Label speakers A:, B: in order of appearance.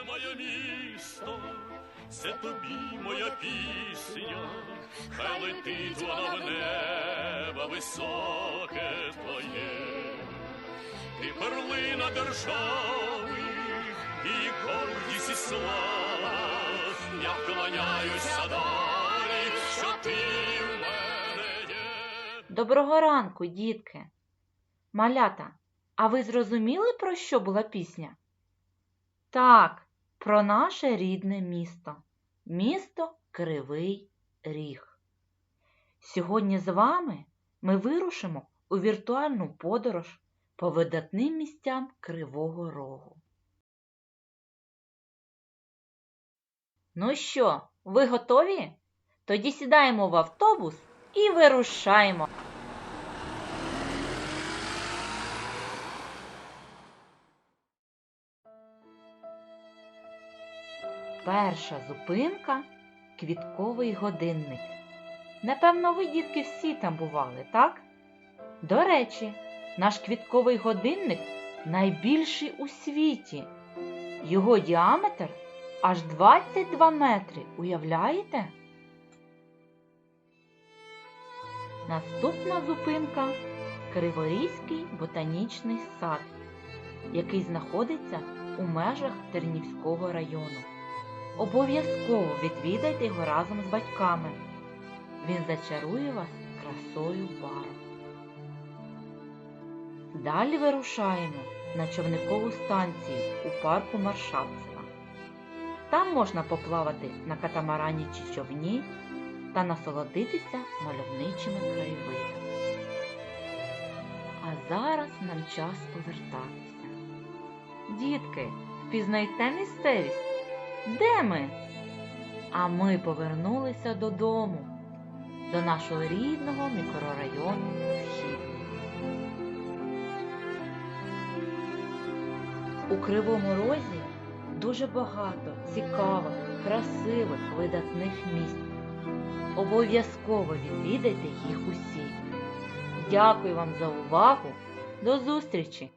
A: Рідненьке моє місто, це тобі моя пісня, хай летить вона в небо високе твоє, ти перлина держави, і гордість і слава, я вклоняюся долі, що ти в мене є.
B: Доброго ранку, дітки! Малята, а ви зрозуміли, про що була пісня? Так, про наше рідне місто. Місто Кривий Ріг. Сьогодні з вами ми вирушимо у віртуальну подорож по видатним місцям Кривого Рогу. Ну що, ви готові? Тоді сідаємо в автобус і вирушаємо. Перша зупинка квітковий годинник. Напевно, ви, дітки, всі там бували, так? До речі, наш квітковий годинник найбільший у світі. Його діаметр аж 22 метри. Уявляєте? Наступна зупинка Криворізький ботанічний сад, який знаходиться у межах Тернівського району. Обов'язково відвідайте його разом з батьками. Він зачарує вас красою барв. Далі вирушаємо на човникову станцію у парку Маршавцева. Там можна поплавати на катамарані чи човні та насолодитися мальовничими краєвидами. А зараз нам час повертатися. Дітки, впізнайте місцевість. Де ми? А ми повернулися додому, до нашого рідного мікрорайону Східний. У Кривому Розі дуже багато цікавих, красивих, видатних місць. Обов'язково відвідайте їх усі. Дякую вам за увагу. До зустрічі!